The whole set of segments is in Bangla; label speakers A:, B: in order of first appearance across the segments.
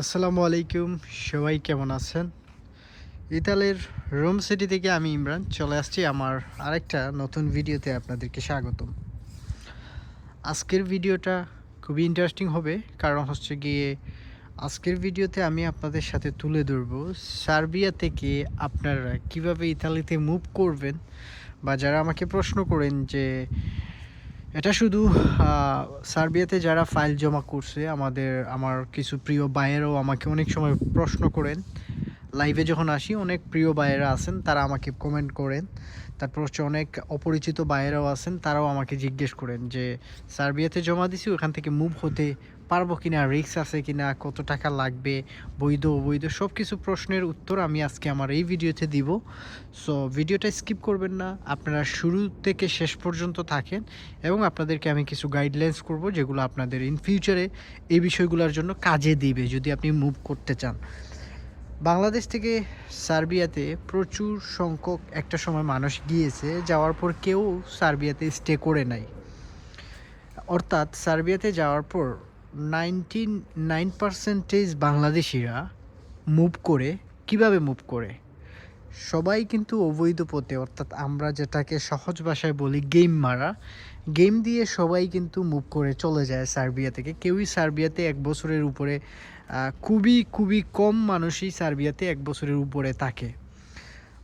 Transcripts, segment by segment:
A: আসসালামু আলাইকুম, সবাই কেমন আছেন? ইতালির রোম সিটি থেকে আমি ইমরান, চলে আসছি আমার আরেকটা নতুন ভিডিওতে আপনাদেরকে স্বাগতম। আজকের ভিডিওটা খুবই ইন্টারেস্টিং হবে, কারণ হচ্ছে গিয়ে আজকের ভিডিওতে আমি আপনাদের সাথে তুলে ধরব সার্বিয়া থেকে আপনারা কীভাবে ইতালিতে মুভ করবেন, বা যারা আমাকে প্রশ্ন করেন যে এটা শুধু সার্বিয়াতে যারা ফাইল জমা করছে, আমাদের, আমার কিছু প্রিয় বায়েরাও আমাকে অনেক সময় প্রশ্ন করেন। লাইভে যখন আসি, অনেক প্রিয় বায়েরা আছেন, তারা আমাকে কমেন্ট করেন। তারপর হচ্ছে অনেক অপরিচিত বায়েরাও আছেন, তারাও আমাকে জিজ্ঞেস করেন যে, সার্বিয়াতে জমা দিছি, ওখান থেকে মুভ হতে পারব কিনা রিক্স আছে কিনা, কত টাকা লাগবে, বৈধ, অবৈধ সব কিছু প্রশ্নের উত্তর আমি আজকে আমার এই ভিডিওতে দিব। সো ভিডিওটা স্কিপ করবেন না, আপনারা শুরু থেকে শেষ পর্যন্ত থাকেন এবং আপনাদেরকে আমি কিছু গাইডলাইন্স করব যেগুলো আপনাদের ইন ফিউচারে এই বিষয়গুলোর জন্য কাজে দিবে, যদি আপনি মুভ করতে চান। বাংলাদেশ থেকে সার্বিয়াতে প্রচুর সংখ্যক একটা সময় মানুষ গিয়েছে, যাওয়ার পর কেউ সার্বিয়াতে স্টে করে নাই। অর্থাৎ সার্বিয়াতে যাওয়ার পর নাইনটি নাইন পার্সেন্টেজ বাংলাদেশিরা মুভ করে। কীভাবে মুভ করে? সবাই কিন্তু অবৈধ পথে, অর্থাৎ আমরা যেটাকে সহজ ভাষায় বলি গেম মারা। গেম দিয়ে সবাই কিন্তু মুভ করে চলে যায় সার্বিয়া থেকে। কেউই সার্বিয়াতে এক বছরের উপরে খুবই খুবই কম মানুষই সার্বিয়াতে এক বছরের উপরে থাকে।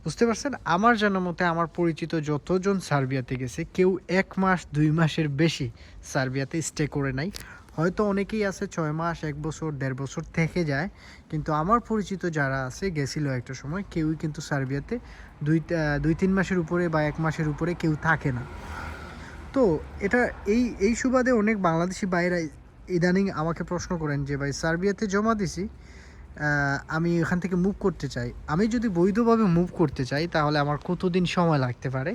A: বুঝতে পারছেন? আমার জানা মতে আমার পরিচিত যতজন সার্বিয়াতে গেছে, কেউ এক মাস, দুই মাসের বেশি সার্বিয়াতে স্টে করে নাই। হয়তো অনেকেই আছে ছয় মাস, এক বছর, দেড় বছর থেকে যায়। কিন্তু আমার পরিচিত যারা আছে, গেছিল একটা সময়, কেউই কিন্তু সার্বিয়াতে দুই দুই, তিন মাসের উপরে বা এক মাসের উপরে কেউ থাকে না। তো এটা এই এই সুবাদে অনেক বাংলাদেশি বাইরা ইদানিং আমাকে প্রশ্ন করেন যে, ভাই, সার্বিয়াতে জমা দিছি আমি এখান থেকে মুভ করতে চাই। আমি যদি বৈধভাবে মুভ করতে চাই, তাহলে আমার কতদিন সময় লাগতে পারে?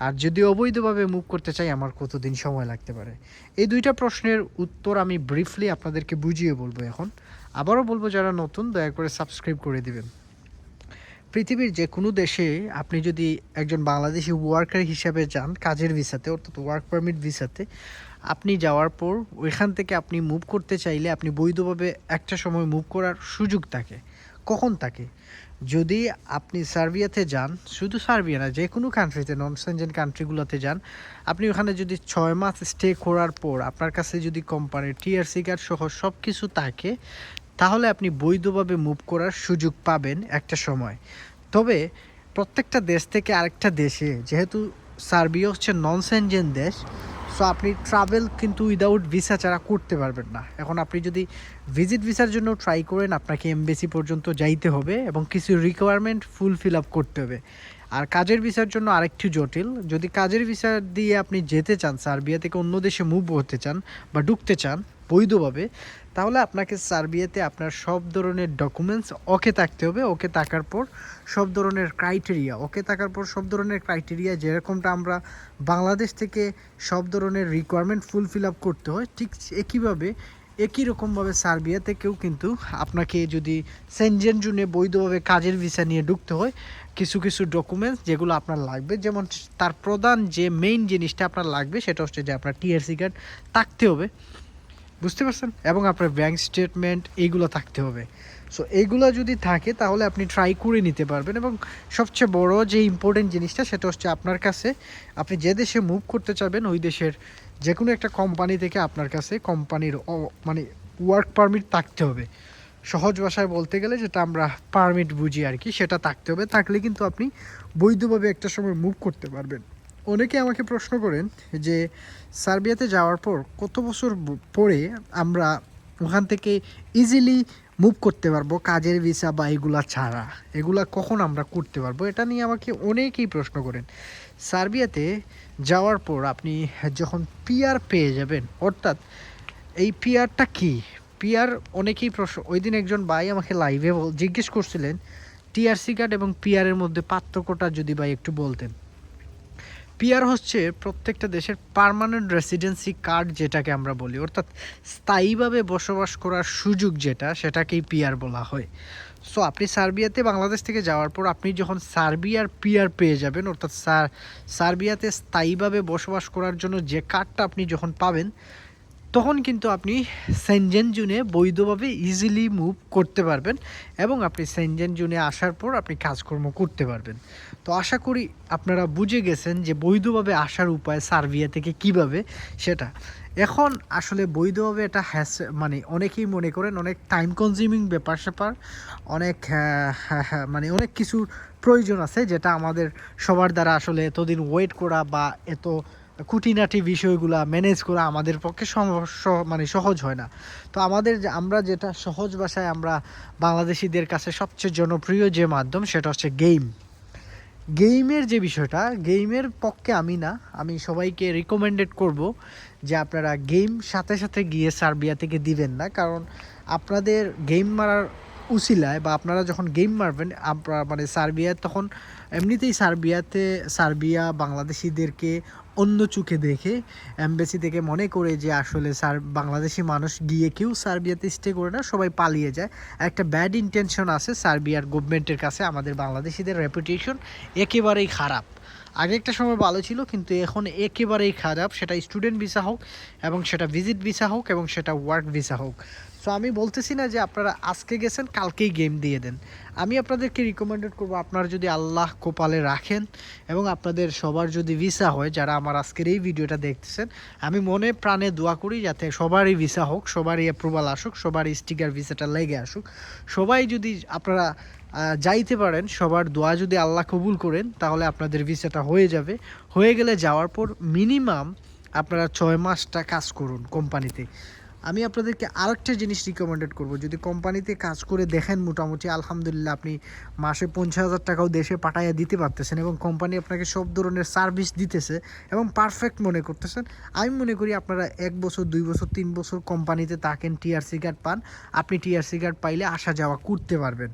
A: আর যদি অবৈধভাবে মুভ করতে চাই, আমার কতদিন সময় লাগতে পারে? এই দুইটা প্রশ্নের উত্তর আমি ব্রিফলি আপনাদেরকে বুঝিয়ে বলব এখন। আবারও বলব, যারা নতুন, দয়া করে সাবস্ক্রাইব করে দিবেন। পৃথিবীর যে কোনো দেশে আপনি যদি একজন বাংলাদেশি ওয়ার্কার হিসাবে যান, কাজের ভিসাতে অর্থাৎ ওয়ার্ক পারমিট ভিসাতে আপনি যাওয়ার পর ওইখান থেকে আপনি মুভ করতে চাইলে আপনি বৈধভাবে একটা সময় মুভ করার সুযোগ থাকে। কখন থাকে? যদি আপনি সার্বিয়াতে যান, শুধু সার্বিয়া না, যে কোনো কান্ট্রিতে নন সেনজেন কান্ট্রিগুলোতে যান, আপনি ওখানে যদি ছয় মাস স্টে করার পর আপনার কাছে যদি কোম্পানির টিআরসি কার্ড সহ সব কিছু থাকে, তাহলে আপনি বৈধভাবে মুভ করার সুযোগ পাবেন একটা সময়। তবে প্রত্যেকটা দেশ থেকে আরেকটা দেশে, যেহেতু সার্বিয়া হচ্ছে নন সেনজেন দেশ সো আপনি ট্রাভেল কিন্তু উইদাউট ভিসা ছাড়া করতে পারবেন না। এখন আপনি যদি ভিজিট ভিসার জন্য ট্রাই করেন, আপনাকে এমবেসি পর্যন্ত যাইতে হবে এবং কিছু রিকোয়ারমেন্ট ফুলফিল আপ করতে হবে। আর কাজের ভিসার জন্য আরেকটু জটিল। যদি কাজের ভিসা দিয়ে আপনি যেতে চান, সার্বিয়া থেকে অন্য দেশে মুভ হতে চান বা ঢুকতে চান বৈধভাবে, তাহলে আপনাকে সার্বিয়াতে আপনার সব ধরনের ডকুমেন্টস ওকে থাকতে হবে, ওকে থাকার পর সব ধরনের ক্রাইটেরিয়া ওকে থাকার পর সব ধরনের ক্রাইটেরিয়া যেরকমটা আমরা বাংলাদেশ থেকে সব ধরনের রিকোয়ারমেন্ট ফুলফিল আপ করতে হয়, ঠিক একইভাবে, একই রকমভাবে সার্বিয়া থেকেও কিন্তু আপনাকে যদি সেনজেন জুনে বৈধভাবে কাজের ভিসা নিয়ে ঢুকতে হয়, কিছু কিছু ডকুমেন্টস যেগুলো আপনার লাগবে, যেমন তার প্রধান যে মেইন জিনিসটা আপনার লাগবে, সেটা হচ্ছে যে আপনার টিআরসি কার্ড থাকতে হবে। বুঝতে পারছেন? এবং আপনার ব্যাংক স্টেটমেন্ট এইগুলো থাকতে হবে। সো এইগুলো যদি থাকে, তাহলে আপনি ট্রাই করে নিতে পারবেন। এবং সবচেয়ে বড় যে ইম্পর্টেন্ট জিনিসটা, সেটা হচ্ছে আপনার কাছে, আপনি যে দেশে মুভ করতে চাবেন ওই দেশের যে কোনো একটা কোম্পানি থেকে আপনার কাছে কোম্পানির মানে ওয়ার্ক পারমিট থাকতে হবে। সহজ ভাষায় বলতে গেলে, যেটা আমরা পারমিট বুঝি আর কি, সেটা থাকতে হবে। থাকলে কিন্তু আপনি বৈধভাবে একটা সময় মুভ করতে পারবেন। অনেকে আমাকে প্রশ্ন করেন যে সার্বিয়াতে যাওয়ার পর কত বছর পরে আমরা ওখান থেকে ইজিলি মুভ করতে পারব কাজের ভিসা বা এগুলা ছাড়া? এগুলা কখন আমরা করতে পারব? এটা নিয়ে আমাকে অনেকেই প্রশ্ন করেন। সার্বিয়াতে যাওয়ার পর আপনি যখন পিআর পেয়ে যাবেন, অর্থাৎ এই পিয়ারটা কি? পিয়ার অনেকেই প্রশ্ন ওই দিন একজন ভাই আমাকে লাইভে জিজ্ঞেস করছিলেন টিআরসি কার্ড এবং পিয়ারের মধ্যে পার্থক্যটা যদি ভাই একটু বলতেন। পিআর হচ্ছে প্রত্যেকটা দেশের পার্মানেন্ট রেসিডেন্সি কার্ড যেটাকে আমরা বলি। অর্থাৎ স্থায়ীভাবে বসবাস করার সুযোগ যেটা, সেটাকেই পিআর বলা হয়। সো আপনি সার্বিয়াতে বাংলাদেশ থেকে যাওয়ার পর আপনি যখন সার্বিয়ার পিআর পেয়ে যাবেন, অর্থাৎ সার, সার্বিয়াতে স্থায়ীভাবে বসবাস করার জন্য যে কার্ডটা আপনি যখন পাবেন, তখন কিন্তু আপনি সেনজেন জুনে বৈধভাবে ইজিলি মুভ করতে পারবেন এবং আপনি সেনজেন জুনে আসার পর আপনি কাজকর্ম করতে পারবেন। তো আশা করি আপনারা বুঝে গেছেন যে বৈধভাবে আসার উপায় সার্বিয়া থেকে কীভাবে সেটা। এখন আসলে বৈধভাবে এটা হ্যাস মানে অনেকেই মনে করেন অনেক টাইম কনজিউমিং ব্যাপার স্যাপার অনেক আহ, হ্যাঁ, হ্যাঁ, মানে অনেক কিছুর প্রয়োজন আছে যেটা আমাদের সবার দ্বারা আসলে এতদিন ওয়েট করা বা এত খুঁটিনাটি বিষয়গুলা ম্যানেজ করা আমাদের পক্ষে মানে সহজ হয় না। তো আমাদের আমরা যেটা সহজ ভাষায় আমরা বাংলাদেশিদের কাছে সবচেয়ে জনপ্রিয় যে মাধ্যম সেটা হচ্ছে গেম গেমের যে বিষয়টা গেমের পক্ষে আমি না, আমি সবাইকে রিকমেন্ডেড করব যে আপনারা গেম সাথে সাথে গিয়ে সার্বিয়া থেকে দিবেন না। কারণ আপনাদের গেম মারার উচিলায় বা আপনারা যখন গেম মারবেন আপনারা মানে সার্বিয়া তখন এমনিতেই সার্বিয়াতে সার্বিয়া বাংলাদেশিদেরকে অন্য চোখে দেখে, এমবেসি থেকে মনে করে যে আসলে সার, বাংলাদেশি মানুষ গিয়ে কেউ সার্বিয়াতে স্টে করে না, সবাই পালিয়ে যায়। একটা ব্যাড ইন্টেনশন আছে সার্বিয়ার গভর্নমেন্টের কাছে, আমাদের বাংলাদেশিদের রেপুটেশন একেবারেই খারাপ। আগে একটা সময় ভালো ছিল, কিন্তু এখন একেবারেই খারাপ। সেটা স্টুডেন্ট ভিসা হোক এবং সেটা ভিজিট ভিসা হোক এবং সেটা ওয়ার্ক ভিসা হোক। সো আমি বলতেছি না যে আপনারা আজকে গেছেন, কালকেই গেম দিয়ে দেন। আমি আপনাদেরকে রিকমেন্ডেড করব, আপনারা যদি আল্লাহ কোপালে রাখেন এবং আপনাদের সবার যদি ভিসা হয়, যারা আমার আজকের এই ভিডিওটা দেখতেছেন, আমি মনে প্রাণে দোয়া করি যাতে সবারই ভিসা হোক, সবারই অ্যাপ্রুভাল আসুক, সবারই স্টিকার ভিসাটা লেগে আসুক। সবাই যদি আপনারা যাইতে পারেন, সবার দোয়া যদি আল্লাহ কবুল করেন, তাহলে আপনাদের ভিসাটা হয়ে যাবে। হয়ে গেলে যাওয়ার পর মিনিমাম আপনারা ছয় মাসটা কাজ করুন কোম্পানিতে আমি আপনাদেরকে আরেকটা জিনিস রিকমেন্ডেড করব। যদি কোম্পানিতে কাজ করে দেখেন মোটামুটি, আলহামদুলিল্লাহ আপনি মাসে পঞ্চাশ হাজার টাকাও দেশে পাঠাইয়া দিতে পারতেছেন এবং কোম্পানি আপনাকে সব ধরনের সার্ভিস দিতেছে এবং পারফেক্ট মনে করতেছেন। আমি মনে করি আপনারা এক বছর, দুই বছর, তিন বছর কোম্পানিতে থাকেন টিআরসি কার্ড পান, আপনি টিআরসি কার্ড পাইলে আসা যাওয়া করতে পারবেন।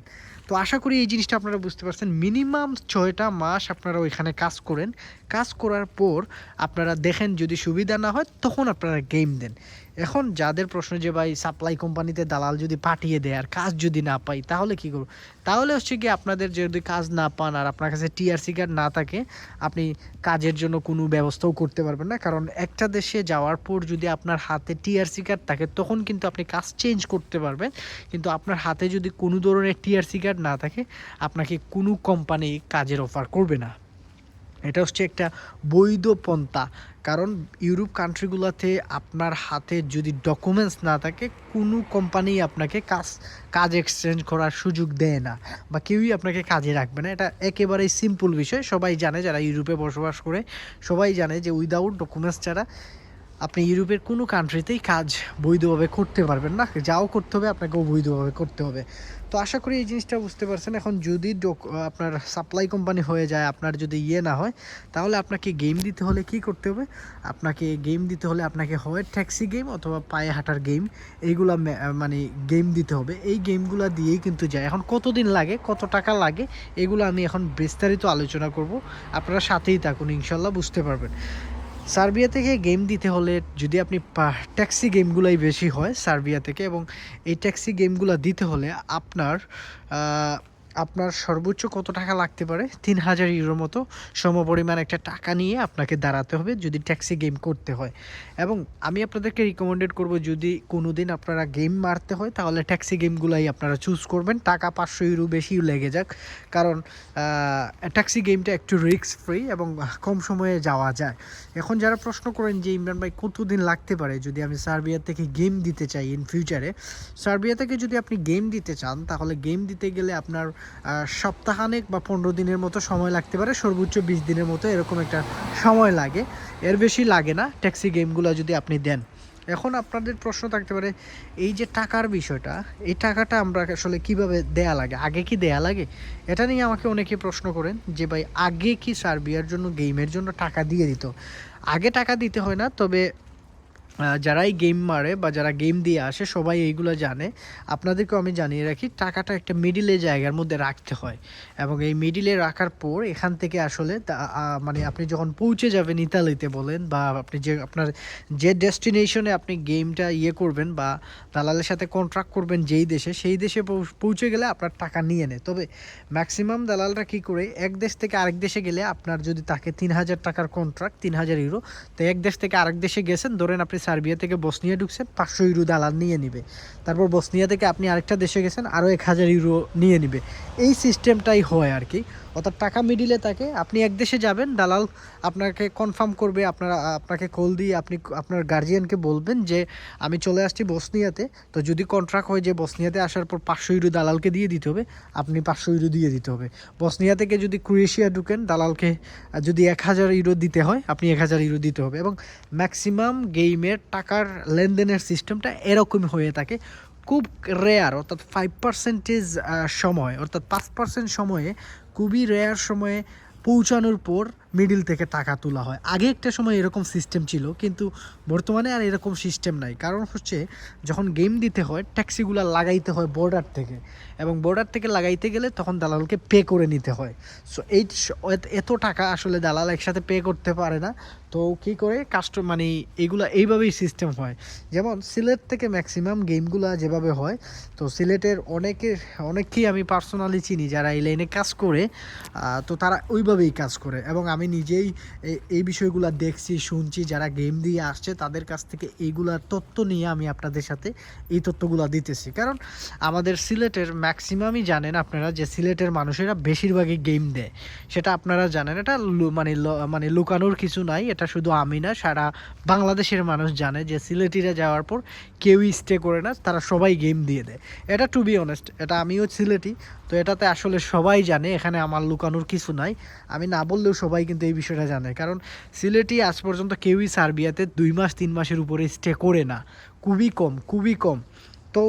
A: তো আশা করি এই জিনিসটা আপনারা বুঝতে পারছেন। মিনিমাম ছয়টা মাস আপনারা ওইখানে কাজ করেন। কাজ করার পর আপনারা দেখেন যদি সুবিধা না হয়, তখন আপনারা গেম দেন। এখন যাদের প্রশ্ন যে, ভাই সাপ্লাই কোম্পানিতে দালাল যদি পাঠিয়ে দেয় আর কাজ যদি না পাই, তাহলে কি করব? তাহলে হচ্ছে কি আপনাদের যদি কাজ না পান আর আপনার কাছে টিআরসি কার্ড না থাকে, আপনি কাজের জন্য কোনো ব্যবস্থাও করতে পারবেন না। কারণ একটা দেশে যাওয়ার পর যদি আপনার হাতে টিআরসি কার্ড থাকে, তখন কিন্তু আপনি কাজ চেঞ্জ করতে পারবেন। কিন্তু আপনার হাতে যদি কোনো ধরনের টিআরসি কার্ড না থাকে, আপনাকে কোনো কোম্পানি কাজের অফার করবে না। এটা হচ্ছে একটা বৈধ পন্থা। কারণ ইউরোপ কান্ট্রিগুলোতে আপনার হাতে যদি ডকুমেন্টস না থাকে, কোনো কোম্পানি আপনাকে কাজ কাজ এক্সচেঞ্জ করার সুযোগ দেয় না বা কেউই আপনাকে কাজে রাখবে না। এটা একেবারেই সিম্পল বিষয়। সবাই জানে যারা ইউরোপে বসবাস করে, সবাই জানে যে উইদাউট ডকুমেন্টস ছাড়া আপনি ইউরোপের কোনো কান্ট্রিতেই কাজ বৈধভাবে করতে পারবেন না। যাও করতে হবে, আপনাকেও বৈধভাবে করতে হবে। তো আশা করি এই জিনিসটা বুঝতে পারছেন। এখন যদি আপনার সাপ্লাই কোম্পানি হয়ে যায়, আপনার যদি ইয়ে না হয়, তাহলে আপনাকে গেম দিতে হলে কি করতে হবে? আপনাকে গেম দিতে হলে আপনাকে হয় ট্যাক্সি গেম অথবা পায়ে হাঁটার গেম এইগুলা মানে গেম দিতে হবে। এই গেমগুলো দিয়েই কিন্তু যায়। এখন কতদিন লাগে, কত টাকা লাগে, এগুলো আমি এখন বিস্তারিত আলোচনা করব। আপনারা সাথেই থাকুন, ইনশাল্লাহ বুঝতে পারবেন। সার্বিয়া থেকে গেম দিতে হলে যদি আপনি ট্যাক্সি গেমগুলোই বেশি হয় সার্বিয়া থেকে এবং এই ট্যাক্সি গেমগুলো দিতে হলে আপনার আপনার সর্বোচ্চ কত টাকা লাগতে পারে? তিন হাজার ইউরোর মতো সমপরিমাণ একটা টাকা নিয়ে আপনাকে দাঁড়াতে হবে যদি ট্যাক্সি গেম করতে হয়। এবং আমি আপনাদেরকে রিকমেন্ডেড করব যদি কোনো দিন আপনারা গেম মারতে হয়, তাহলে ট্যাক্সি গেমগুলাই আপনারা চুজ করবেন। টাকা পাঁচশো ইউরো বেশিও লেগে যাক। কারণ ট্যাক্সি গেমটা একটু রিস্ক ফ্রি এবং কম সময়ে যাওয়া যায়। এখন যারা প্রশ্ন করেন যে, ইমরান ভাই, কতদিন লাগতে পারে? যদি আমি সার্বিয়া থেকে গেম দিতে চাই ইন ফিউচারে সার্বিয়া থেকে যদি আপনি গেম দিতে চান, তাহলে গেম দিতে গেলে আপনার সপ্তাহানেক বা পনেরো দিনের মতো সময় লাগতে পারে, সর্বোচ্চ বিশ দিনের মতো এরকম একটা সময় লাগে। এর বেশি লাগে না, ট্যাক্সি গেমগুলো যদি আপনি দেন। এখন আপনাদের প্রশ্ন থাকতে পারে, এই যে টাকার বিষয়টা, এই টাকাটা আমরা আসলে কীভাবে দেয়া লাগে, আগে কি দেয়া লাগে? এটা নিয়ে আমাকে অনেকে প্রশ্ন করেন যে, ভাই, আগে কি সার্বিয়ার জন্য, গেমের জন্য টাকা দিয়ে দিত? আগে টাকা দিতে হয় না, তবে যারাই গেম মারে বা যারা গেম দিয়ে আসে, সবাই এইগুলো জানে। আপনাদেরকেও আমি জানিয়ে রাখি, টাকাটা একটা মিডিলে জায়গার মধ্যে রাখতে হয়। এবং এই মিডিলে রাখার পর এখান থেকে আসলে মানে আপনি যখন পৌঁছে যাবেন ইতালিতে বলেন বা আপনি যে, আপনার যে ডেস্টিনেশনে আপনি গেমটা ইয়ে করবেন বা দালালের সাথে কন্ট্রাক্ট করবেন যেই দেশে, সেই দেশে পৌঁছে গেলে আপনার টাকা নিয়ে নেয়। তবে ম্যাক্সিমাম দালালরা কি করে, এক দেশ থেকে আরেক দেশে গেলে আপনার যদি তাকে তিন হাজার টাকার কন্ট্রাক্ট তিন হাজার ইউরো তো এক দেশ থেকে আরেক দেশে গেছেন, ধরেন আপনি সার্বিয়া থেকে বসনিয়া ঢুকছেন পাঁচশো ইউরো দালাল নিয়ে নিবে। তারপর বসনিয়া থেকে আপনি আরেকটা দেশে গেছেন আরও এক হাজার ইউরো নিয়ে নিবে। এই সিস্টেমটাই হয় আর কি। অর্থাৎ টাকা মিডিলে থাকে আপনি এক দেশে যাবেন, দালাল আপনাকে কনফার্ম করবে, আপনারা, আপনাকে কল দিয়ে আপনি, আপনার গার্জিয়ানকে বলবেন যে, আমি চলে আসছি বসনিয়াতে। তো যদি কন্ট্রাক্ট হয় যে, বসনিয়াতে আসার পর পাঁচশো ইউরো দালালকে দিয়ে দিতে হবে, আপনি পাঁচশো ইউরো দিয়ে দিতে হবে। বসনিয়া থেকে যদি ক্রোয়েশিয়া ঢুকেন, দালালকে যদি এক হাজার ইউরো দিতে হয়, আপনি এক হাজার ইউরো দিতে হবে। এবং ম্যাক্সিমাম গেমের টাকার লেনদেনের সিস্টেমটা এরকম হয়ে থাকে। খুব রেয়ার অর্থাৎ ফাইভ পার্সেন্টেজ সময়, অর্থাৎ পাঁচ পার্সেন্ট সময়ে খুবই রেয়ার সময়ে পৌঁছানোর পর মিডিল থেকে টাকা তোলা হয়। আগে একটা সময় এরকম সিস্টেম ছিল, কিন্তু বর্তমানে আর এরকম সিস্টেম নাই। কারণ হচ্ছে, যখন গেম দিতে হয় ট্যাক্সিগুলো লাগাইতে হয় বর্ডার থেকে। এবং বর্ডার থেকে লাগাইতে গেলে তখন দালালকে পে করে নিতে হয়। সো এই এত- টাকা আসলে দালাল একসাথে পে করতে পারে না। তো কী করে? কাস্টম মানে এইগুলা এইভাবেই সিস্টেম হয়। যেমন, সিলেট থেকে ম্যাক্সিমাম গেমগুলো যেভাবে হয়, তো সিলেটের অনেকের, অনেককেই আমি পার্সোনালি চিনি যারা এই লাইনে কাজ করে তো তারা ওইভাবেই কাজ করে। এবং আমি নিজেই এই- বিষয়গুলো দেখছি, শুনছি, যারা গেম দিয়ে আসছে, তাদের কাছ থেকে এইগুলার তথ্য নিয়ে আমি আপনাদের সাথে এই তথ্যগুলো দিতেছি। কারণ আমাদের সিলেটের ম্যাক্সিমামই জানেন আপনারা যে সিলেটের মানুষেরা বেশিরভাগই গেম দেয়। সেটা আপনারা জানেন, এটা মানে মানে লুকানোর কিছু নাই, এটা শুধু আমি না, সারা বাংলাদেশের মানুষ জানে যে সিলেটিরা যাওয়ার পর কেউই স্টে করে না, তারা সবাই গেম দিয়ে দেয়। এটা টু বি অনেস্ট এটা আমিও সিলেটি, তো এটাতে আসলে সবাই জানে, এখানে আমার লুকানোর কিছু নাই। আমি না বললেও সবাই কিন্তু এই বিষয়টা জানে। কারণ সিলেটি আজ পর্যন্ত কেউই সার্বিয়াতে দুই মাস, তিন মাসের উপরে স্টে করে না। খুবই কম খুবই কম। তো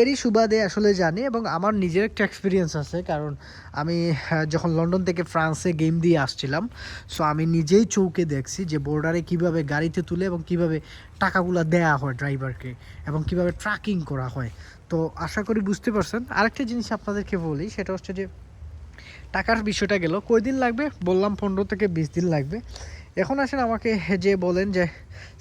A: এরই সুবাদে আসলে জানি এবং আমার নিজের একটা এক্সপিরিয়েন্স আছে। কারণ আমি যখন লন্ডন থেকে ফ্রান্সে গেম দিয়ে আসছিলাম সো আমি নিজেই চৌকে দেখছি যে বোর্ডারে কীভাবে গাড়িতে তুলে এবং কীভাবে টাকাগুলো দেয়া হয় ড্রাইভারকে এবং কীভাবে ট্র্যাকিং করা হয়। তো আশা করি বুঝতে পারছেন। আরেকটা জিনিস আপনাদেরকে বলি, সেটা হচ্ছে যে টাকার বিষয়টা গেল। কই দিন লাগবে? বললাম পনেরো থেকে বিশ দিন লাগবে। এখন আসেন আমাকে যে বলেন যে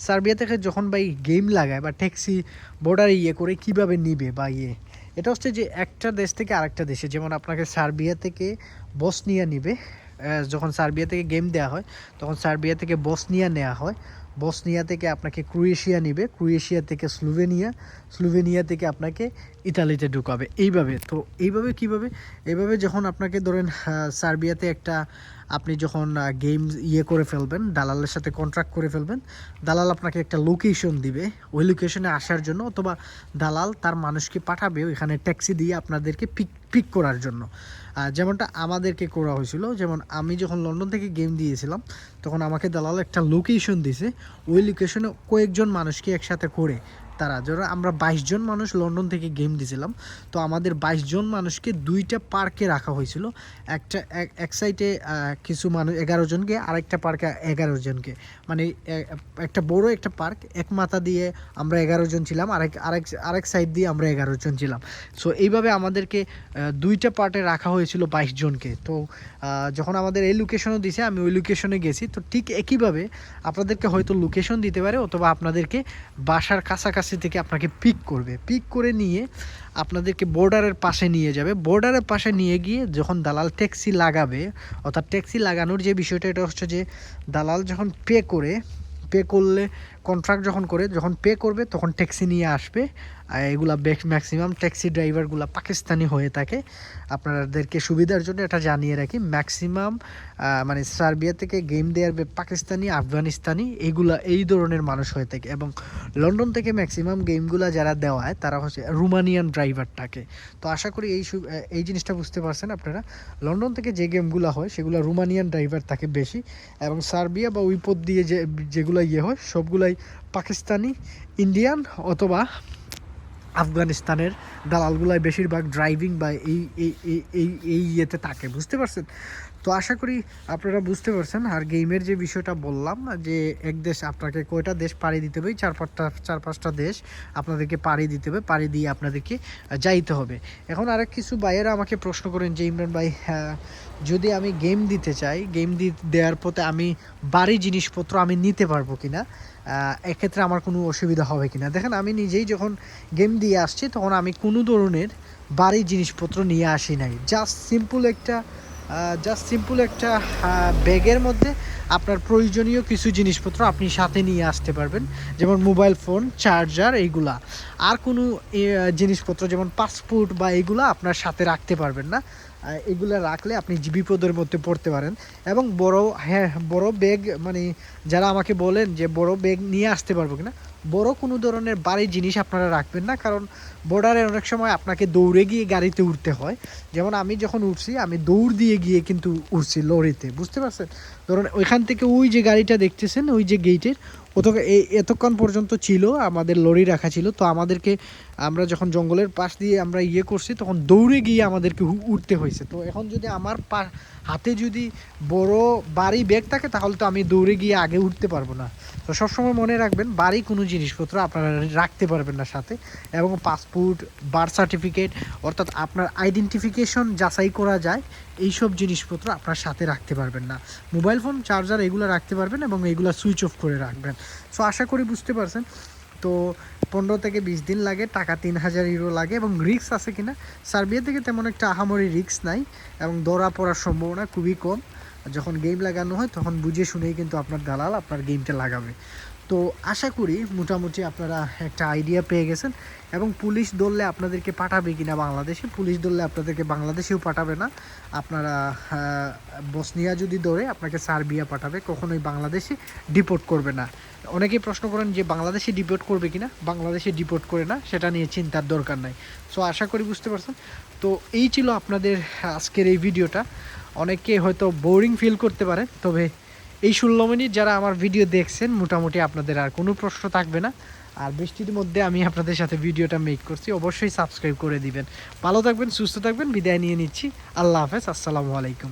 A: সার্বিয়া থেকে যখন ভাই গেম লাগায় বা ট্যাক্সি বর্ডারে ইয়ে করে কীভাবে নিবে বা ইয়ে এটা হচ্ছে যে একটা দেশ থেকে আরেকটা দেশে। যেমন আপনাকে সার্বিয়া থেকে বসনিয়া নিবে। যখন সার্বিয়া থেকে গেম দেওয়া হয়, তখন সার্বিয়া থেকে বসনিয়া নেওয়া হয়। বসনিয়া থেকে আপনাকে ক্রোয়েশিয়া নিবে, ক্রোয়েশিয়া থেকে স্লোভেনিয়া স্লোভেনিয়া থেকে আপনাকে ইতালিতে ঢুকাবে। এইভাবে, তো এইভাবে কীভাবে? এইভাবে যখন আপনাকে ধরেন সার্বিয়াতে একটা আপনি যখন গেম ইয়ে করে ফেলবেন, দালালের সাথে কন্ট্রাক্ট করে ফেলবেন, দালাল আপনাকে একটা লোকেশন দিবে। ওই লোকেশনে আসার জন্য অথবা দালাল তার মানুষকে পাঠাবে ওইখানে ট্যাক্সি দিয়ে আপনাদেরকে পিক পিক করার জন্য। যেমনটা আমাদেরকে করা হয়েছিল, যেমন আমি যখন লন্ডন থেকে গেম দিয়েছিলাম, তখন আমাকে দালাল একটা লোকেশন দিছে। ওই লোকেশনে কয়েকজন মানুষকে একসাথে করে তারা। ধরো আমরা বাইশ জন মানুষ লন্ডন থেকে গেম দিয়েছিলাম তো আমাদের বাইশ জন মানুষকে দুইটা পার্কে রাখা হয়েছিল। একটা এক- এক সাইডে কিছু মানুষ এগারো জনকে, আরেকটা পার্কে এগারো জনকে। মানে একটা বড় একটা পার্ক এক মাথা দিয়ে আমরা এগারো জন ছিলাম, আরেক আরেক আরেক সাইড দিয়ে আমরা এগারো জন ছিলাম। সো এইভাবে আমাদেরকে দুইটা পার্টে রাখা হয়েছিল বাইশ জনকে। তো যখন আমাদের এই লোকেশনও দিছে, আমি ওই লোকেশনে গেছি। তো ঠিক একইভাবে আপনাদেরকে হয়তো লোকেশন দিতে পারে, অথবা আপনাদেরকে বাসার কাছাকাছি থেকে আপনাকে পিক করবে। পিক করে নিয়ে আপনাদেরকে বর্ডারের পাশে নিয়ে যাবে। বর্ডারের পাশে নিয়ে গিয়ে যখন দালাল ট্যাক্সি লাগাবে, অর্থাৎ ট্যাক্সি লাগানোর যে বিষয়টা, এটা হচ্ছে যে দালাল যখন পে করে পে করলে কন্ট্রাক্ট যখন করে, যখন পে করবে, তখন ট্যাক্সি নিয়ে আসবে। আর এগুলা ম্যাক্সিমাম ট্যাক্সি ড্রাইভারগুলো পাকিস্তানি হয়ে থাকে। আপনাদেরকে সুবিধার জন্য এটা জানিয়ে রাখি। ম্যাক্সিমাম মানে সার্বিয়া থেকে গেম দেওয়ার পাকিস্তানি, আফগানিস্তানি এইগুলা এই ধরনের মানুষ হয়ে থাকে। এবং লন্ডন থেকে ম্যাক্সিমাম গেমগুলা যারা দেওয়ায়, তারা হচ্ছে রুমানিয়ান ড্রাইভার থাকে তো আশা করি এই এই জিনিসটা বুঝতে পারছেন আপনারা। লন্ডন থেকে যে গেমগুলো হয়, সেগুলো রুমানিয়ান ড্রাইভার থাকে বেশি। এবং সার্বিয়া বা উইপদ দিয়ে যে যেগুলো ইয়ে হয়, সবগুলাই পাকিস্তানি ইন্ডিয়ান অথবা আফগানিস্তানের দালালগুলাই বেশিরভাগ ড্রাইভিং বা এই এই এই এই ইয়েতে থাকে বুঝতে পারছেন? তো আশা করি আপনারা বুঝতে পারছেন আর গেমের যে বিষয়টা বললাম যে এক দেশ আপনাকে কয়টা দেশ পাড়ি দিতে হবে চার পাঁচটা চার পাঁচটা দেশ আপনাদেরকে পাড়ি দিতে হবে পাড়ি দিয়ে আপনাদেরকে যাইতে হবে। এখন আরেক কিছু ভাইয়েরা আমাকে প্রশ্ন করেন যে ইমরান ভাই হ্যাঁ, যদি আমি গেম দিতে চাই গেম দেওয়ার পথে আমি বাড়ি জিনিসপত্র আমি নিতে পারব কিনা? এক্ষেত্রে আমার কোনো অসুবিধা হবে কিনা। দেখেন, আমি নিজেই যখন গেম দিয়ে আসছি, তখন আমি কোনো ধরনের বাড়ি জিনিসপত্র নিয়ে আসি নাই। জাস্ট সিম্পল একটা জাস্ট সিম্পল একটা ব্যাগের মধ্যে আপনার প্রয়োজনীয় কিছু জিনিসপত্র আপনি সাথে নিয়ে আসতে পারবেন। যেমন মোবাইল ফোন চার্জার এইগুলা। আর কোনো জিনিসপত্র, যেমন পাসপোর্ট বা এগুলা আপনার সাথে রাখতে পারবেন না। এগুলা রাখলে আপনি বিপদের মধ্যে পড়তে পারেন। এবং বড় হ্যাঁ বড় ব্যাগ মানে যারা আমাকে বলেন যে বড় ব্যাগ নিয়ে আসতে পারব কিনা বড় কোনো ধরনের বাড়ির জিনিস আপনারা রাখবেন না, কারণ বর্ডারে অনেক সময় আপনাকে দৌড়ে গিয়ে গাড়িতে উঠতে হয়। যেমন আমি যখন উঠছি, আমি দৌড় দিয়ে গিয়ে কিন্তু উঠছি লরিতে, বুঝতে পারছেন? ধরুন ওইখান থেকে ওই যে গাড়িটা দেখতেছেন, ওই যে গেটের এই এতক্ষণ পর্যন্ত ছিল, আমাদের লরি রাখা ছিল, তো আমাদেরকে আমরা যখন জঙ্গলের পাশ দিয়ে আমরা ইয়ে করছি, তখন দৌড়ে গিয়ে আমাদেরকে উঠতে হয়েছে। তো এখন যদি আমার পা, হাতে যদি বড় বাড়ি ব্যাগ থাকে, তাহলে তো আমি দৌড়ে গিয়ে আগে উঠতে পারব না। তো সবসময় মনে রাখবেন, বাড়ি কোনো জিনিসপত্র আপনারা রাখতে পারবেন না সাথে। এবং পাসপোর্ট, বার্থ সার্টিফিকেট, অর্থাৎ আপনার আইডেন্টিফিকেশন যাচাই করা যায়, এইসব জিনিসপত্র আপনার সাথে রাখতে পারবেন না। মোবাইল ফোন, চার্জার এগুলো রাখতে পারবেন এবং এগুলো সুইচ অফ করে রাখবেন। সো, আশা করি বুঝতে পারছেন। তো, পনেরো থেকে বিশ দিন লাগে, টাকা তিন হাজার ইউরো লাগে এবং রিক্স আছে কি কিনা? সার্বিয়া থেকে তেমন একটা আহামরি রিক্স নাই এবং দৌড়া পড়ার সম্ভাবনা খুবই কম। যখন গেম লাগানো হয়, তখন বুঝে শুনেই কিন্তু আপনার দালাল আপনার গেমটা লাগাবে। তো আশা করি মোটামুটি আপনারা একটা আইডিয়া পেয়ে গেছেন এবং পুলিশ ধরলে আপনাদেরকে পাঠাবে কি না বাংলাদেশে, পুলিশ ধরলে আপনাদেরকে বাংলাদেশেও পাঠাবে না। আপনারা বসনিয়া যদি ধরে আপনাকে সার্বিয়া পাঠাবে, কখনোই বাংলাদেশে ডিপোর্ট করবে না। অনেকেই প্রশ্ন করেন যে বাংলাদেশে ডিপোর্ট করবে কি না বাংলাদেশে ডিপোর্ট করে না, সেটা নিয়ে চিন্তার দরকার নাই। সো আশা করি বুঝতে পারছেন। তো এই ছিল আপনাদের আজকের এই ভিডিওটা অনেকে হয়তো বোরিং ফিল করতে পারে, তবে এই ষোলো মিনিট যারা আমার ভিডিও দেখছেন, মোটামুটি আপনাদের আর কোনো প্রশ্ন থাকবে না। আর বৃষ্টির মধ্যে আমি আপনাদের সাথে ভিডিওটা মেক করছি, অবশ্যই সাবস্ক্রাইব করে দিবেন। ভালো থাকবেন, সুস্থ থাকবেন, বিদায় নিয়ে নিচ্ছি। আল্লাহ হাফেজ, আসসালামু আলাইকুম।